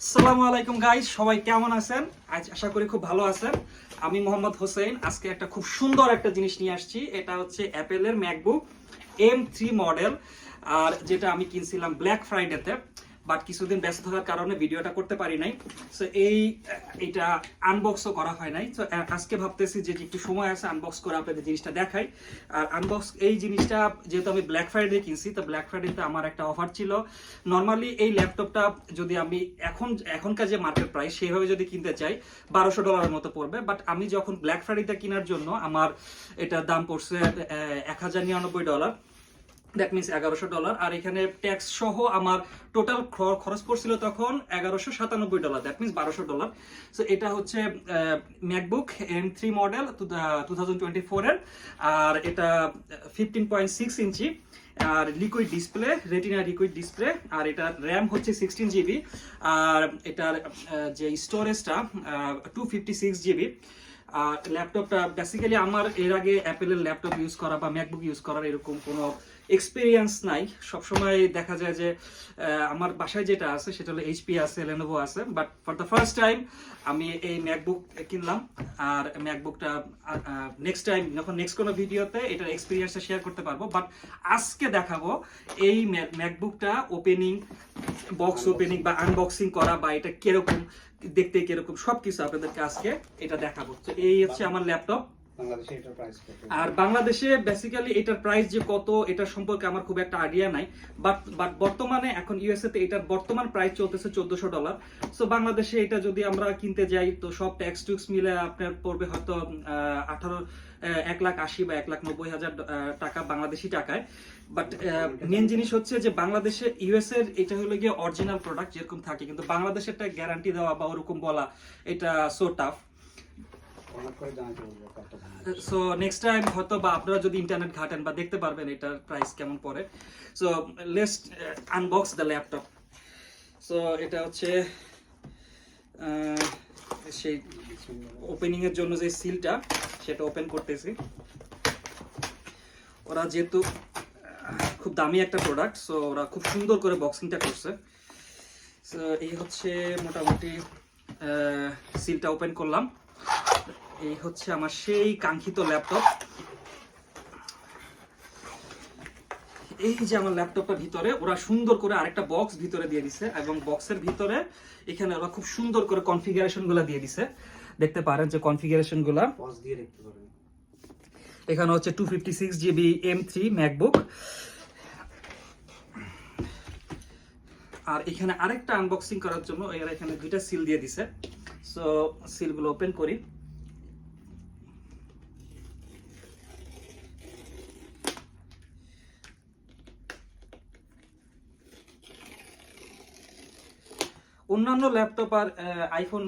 আসসালামু আলাইকুম গাইজ সবাই কেমন আছেন? আজ আশা করি খুব ভালো আছেন। আমি মোহাম্মদ হোসেন, আজকে একটা খুব সুন্দর একটা জিনিস নিয়ে আসছি। এটা হচ্ছে অ্যাপেলের ম্যাকবুক এম থ্রি মডেল আর যেটা আমি কিনছিলাম ব্ল্যাক ফ্রাইডেতে বাট কিছুদিন ব্যস্ত থাকার কারণে ভিডিওটা করতে পারি নাই। সো এই, এটা আনবক্সও করা হয় নাই। তো আজকে ভাবতেছি যে একটু সময় আছে আনবক্স করে আপনাদের জিনিসটা দেখাই। আর আনবক্স এই জিনিসটা, যেহেতু আমি ব্ল্যাক ফ্রাইডে কিনছি, তো ব্ল্যাক ফ্রাইডেতে আমার একটা অফার ছিল। নর্মালি এই ল্যাপটপটা যদি আমি এখন, এখনকার যে মার্কেট প্রাইস সেইভাবে যদি কিনতে চাই, বারোশো ডলারের মতো পড়বে। বাট আমি যখন ব্ল্যাক ফ্রাইডেতে কেনার জন্য আমার এটার দাম পড়ছে এক হাজার নিরানব্বই ডলার দ্যাট মিনস এগারোশো ডলার আর এখানে ট্যাক্স সহ আমার টোটাল খরচ পড়ছিল তখন এগারোশো সাতানব্বই ডলার দ্যাট মিনস বারোশো ডলার সো এটা হচ্ছে MacBook M three model two thousand twenty ফোরের আর এটা ফিফটিন পয়েন্ট সিক্স ইঞ্চি আর liquid display retina liquid display আর এটার র্যাম হচ্ছে সিক্সটিন জিবি আর এটার যে স্টোরেজটা টু ফিফটি সিক্স জিবি ল্যাপটপটা বেসিক্যালি আমার এর আগে অ্যাপেলের ল্যাপটপ ইউজ করা বা ম্যাকবুক ইউজ করার এরকম কোনো এক্সপিরিয়েন্স নাই। সবসময় দেখা যায় যে আমার বাসায় যেটা আছে সেটা হলো এইচপি আছে লেনোভো আছে। But for the first time আমি এই ম্যাকবুক কিনলাম আর ম্যাকবুকটা নেক্সট টাইম যখন নেক্সট কোনো ভিডিওতে এটার এক্সপিরিয়েন্সটা শেয়ার করতে পারব। বাট আজকে দেখাবো এই ম্যাকবুকটা ওপেনিং বক্স ওপেনিং বা আনবক্সিং করা বা এটা কীরকম দেখতে কীরকম সবকিছু আপনাদেরকে আজকে এটা দেখাবো। তো এই হচ্ছে আমার ল্যাপটপ আর বাংলাদেশে বেসিক্যালি এটার প্রাইস যে কত এটা সম্পর্কে আমার খুব একটা আইডিয়া নাই। বাট বাট বর্তমানে এখন ইউএসএ তে এটার বর্তমান প্রাইস চলতেছে চোদ্দশো ডলার সো বাংলাদেশে এটা যদি আমরা কিনতে যাই, তো সব ট্যাক্স টুক্স মিলে আপনার পড়বে হয়তো আঠারো এক লাখ আশি বা এক লাখ নব্বই হাজার টাকা বাংলাদেশি টাকায়। বাট মেন জিনিস হচ্ছে যে বাংলাদেশে ইউএস এর এটা হলো গিয়ে অরিজিনাল প্রোডাক্ট যেরকম থাকে। কিন্তু বাংলাদেশেরটা গ্যারান্টি দেওয়া বা ওরকম বলা, এটা সো টাফ কমেন্ট করে জানাতে বলব কত দাম সো নেক্সট টাইম হয়তো বা আপনারা যদি ইন্টারনেট ঘাটেন বা দেখতে পারবেন এটার প্রাইস কেমন পড়ে। So let's unbox the laptop so এটা হচ্ছে সেই ওপেনিং এর জন্য যে সিলটা সেটা ওপেন করতেছি। ওরা যেহেতু খুব দামি একটা প্রোডাক্ট সো ওরা খুব সুন্দর করে বক্সিংটা করছে। সো এই হচ্ছে মোটামুটি সিলটা ওপেন করলাম। এই হচ্ছে আমার সেই কাঙ্ক্ষিত ল্যাপটপ। এই যে আমার ল্যাপটপটা ভিতরে ওরা সুন্দর করে আরেকটা বক্স ভিতরে দিয়ে দিছে এবং বক্সের ভিতরে এখানে ওরা খুব সুন্দর করে কনফিগারেশনগুলা দিয়ে দিছে। দেখতে পারেন যে কনফিগারেশনগুলা। পজ দিয়ে দেখতে পারেন। এখানে হচ্ছে two fifty six GB M three MacBook আর এখানে আরেকটা আনবক্সিং করার জন্য এরা এখানে দুইটা সিল দিয়ে দিছে। সো সিলগুলো ওপেন করি। অন্যান্য ল্যাপটপ আর আইফোন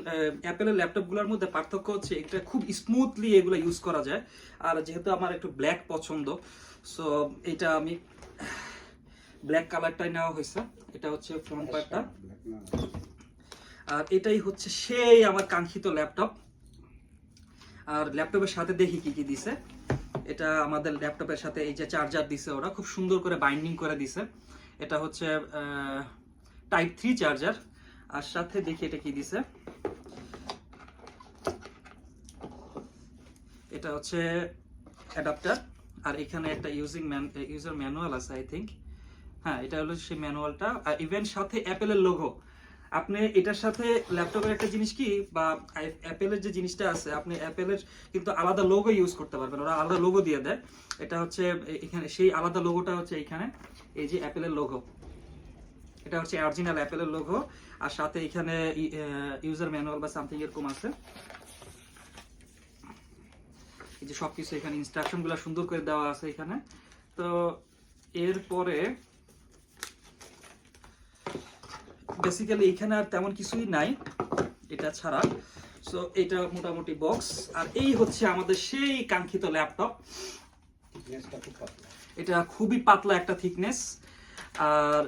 অ্যাপেলের ল্যাপটপগুলোর মধ্যে পার্থক্য হচ্ছে এটা খুব স্মুথলি এগুলো ইউজ করা যায়। আর যেহেতু আমার একটু ব্ল্যাক পছন্দ সো এটা আমি ব্ল্যাক কালারটাই নেওয়া হয়েছে। এটা হচ্ছে ফ্রন্ট পার্টটা আর এটাই হচ্ছে সেই আমার কাঙ্ক্ষিত ল্যাপটপ। আর ল্যাপটপের সাথে দেখি কি কি দিছে। এটা আমাদের ল্যাপটপের সাথে এই যে চার্জার দিছে ওরা, খুব সুন্দর করে বাইন্ডিং করে দিছে। এটা হচ্ছে টাইপ থ্রি চার্জার আর সাথে দেখি এটা কি দিছে। এটা হচ্ছে অ্যাডাপ্টার, আর এখানে একটা ইউজিং ইউজার ম্যানুয়াল আছে, আই থিঙ্ক। হ্যাঁ এটা হলো সেই ম্যানুয়ালটা। আর ইভেন সাথে অ্যাপেলের লোগো। আপনি এটার সাথে ল্যাপটপের একটা জিনিস কি, বা অ্যাপেলের যে জিনিসটা আছে, আপনি অ্যাপেলের কিন্তু আলাদা লোগো ইউজ করতে পারবেন। ওরা আলাদা লোগো দিয়ে দেয়। এটা হচ্ছে এখানে, সেই আলাদা লোগোটা হচ্ছে এখানে, এই যে অ্যাপেলের লোগো। এটা হচ্ছে অরিজিনাল অ্যাপেলের লোগো আর সাথে এখানে ইউজার ম্যানুয়াল বা সামথিং এরকম আছে। এই যে সবকিছু এখানে ইনস্ট্রাকশনগুলো সুন্দর করে দেওয়া আছে এখানে। তো এরপরে বেসিক্যালি এখানে আর তেমন কিছুই নাই এটা ছাড়া। সো এটা মোটামুটি বক্স আর এই হচ্ছে আমাদের সেই কাঙ্ক্ষিত ল্যাপটপ এটা খুবই পাতলা একটা থিকনেস আর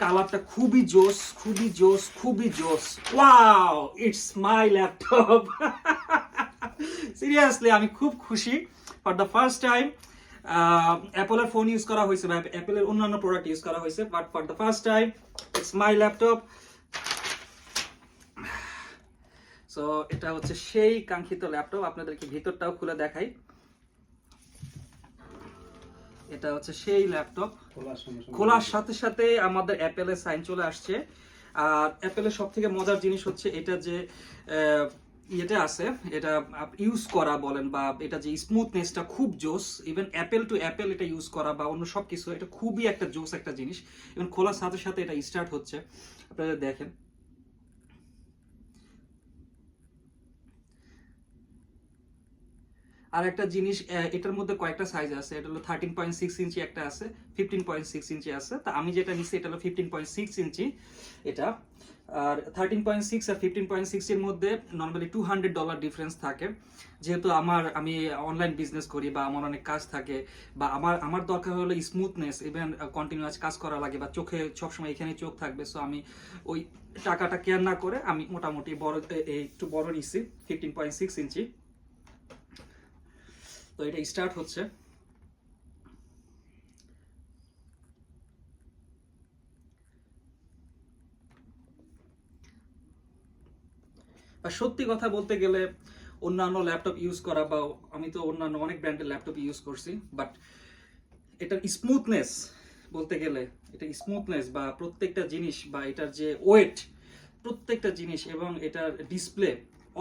কালারটা খুবই জোস খুবই জোস খুবই জোস wow it's my laptop seriously আমি খুব খুশি। ফর দ্য ফার্স্ট টাইম অ্যাপলের ফোন ইউজ করা হয়েছে, বা অ্যাপলের অন্যান্য প্রোডাক্ট ইউজ করা হয়েছে but for the first time it's my laptop so এটা হচ্ছে সেই কাঙ্ক্ষিত ল্যাপটপ আপনাদেরকে ভিতরটাও খুলে দেখাই। এটা হচ্ছে সেই ল্যাপটপ খোলার সাথে সাথে আমাদের অ্যাপেলের সাইন চলে আসছে। আর অ্যাপেলের সব থেকে মজার জিনিস হচ্ছে এটা যে ইয়েটা আছে এটা ইউজ করা বলেন বা এটা যে স্মুথনেসটা খুব জোস ইভেন অ্যাপেল টু অ্যাপেল এটা ইউজ করা বা অন্য সব কিছু এটা খুবই একটা জোস একটা জিনিস। ইভেন খোলার সাথে সাথে এটা স্টার্ট হচ্ছে। আপনারা দেখেন। আর একটা জিনিস এটার মধ্যে কয়েকটা সাইজ আছে। এটা হলো থার্টিন পয়েন্ট সিক্স ইঞ্চি একটা আছে ফিফটিন পয়েন্ট সিক্স ইঞ্চি আছে। তা আমি যেটা নিচ্ছি এটা হলো ফিফটিন পয়েন্ট সিক্স ইঞ্চি এটা। আর থার্টিন পয়েন্ট সিক্স আর ফিফটিন পয়েন্ট সিক্স এর মধ্যে normally two hundred dollar difference থাকে। যেহেতু আমার, আমি অনলাইন বিজনেস করি বা আমার অনেক কাজ থাকে বা আমার আমার দরকার হলো স্মুথনেস ইভেন কন্টিনিউয়াস কাজ করা লাগে বা চোখে সবসময় এখানে চোখ থাকবে। সো আমি ওই টাকাটা কেয়ার না করে আমি মোটামুটি বড় একটু বড় নিচ্ছি ফিফটিন পয়েন্ট সিক্স ইঞ্চি। তো এটা স্টার্ট হচ্ছে। সত্যি কথা বলতে গেলে, অন্যান্য ল্যাপটপ ইউজ করা বা আমি তো অন্যান্য অনেক ব্র্যান্ডের ল্যাপটপ ইউজ করছি বাট এটার স্মুথনেস বলতে গেলে, এটা স্মুথনেস বা প্রত্যেকটা জিনিস বা এটার যে ওয়েট প্রত্যেকটা জিনিস এবং এটার ডিসপ্লে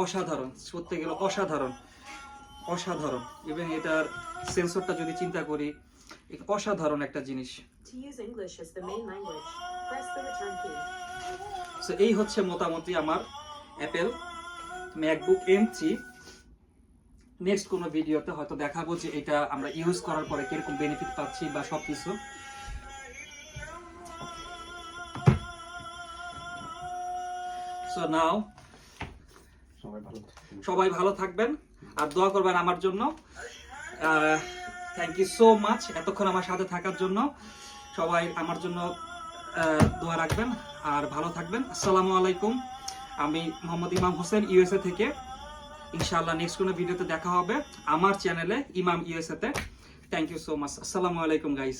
অসাধারণ, সত্যি গেলে অসাধারণ। অসাধারণ। এবং এটার সেন্সরটা যদি চিন্তা করি অসাধারণ একটা জিনিস. সো এই হচ্ছে মোটামুটি আমার Apple MacBook M three next কোনো ভিডিওতে হয়তো দেখাবো যে এটা আমরা ইউজ করার পরে কীরকম বেনিফিট পাচ্ছি বা সব কিছু সো নাও সবাই ভালো থাকবেন। আর দোয়া করবেন আমার জন্য। থ্যাংক ইউ সো মাচ এতক্ষণ আমার সাথে থাকার জন্য। সবাই আমার জন্য দোয়া রাখবেন আর ভালো থাকবেন। আসসালামু আলাইকুম। আমি মোহাম্মদ ইমাম হোসেন, ইউএসএ থেকে। ইনশাআল্লাহ নেক্সট কোনো ভিডিওতে দেখা হবে। আমার চ্যানেলে ইমাম ইউএসএ তে। থ্যাংক ইউ সো মাচ আসসালামু আলাইকুম গাইস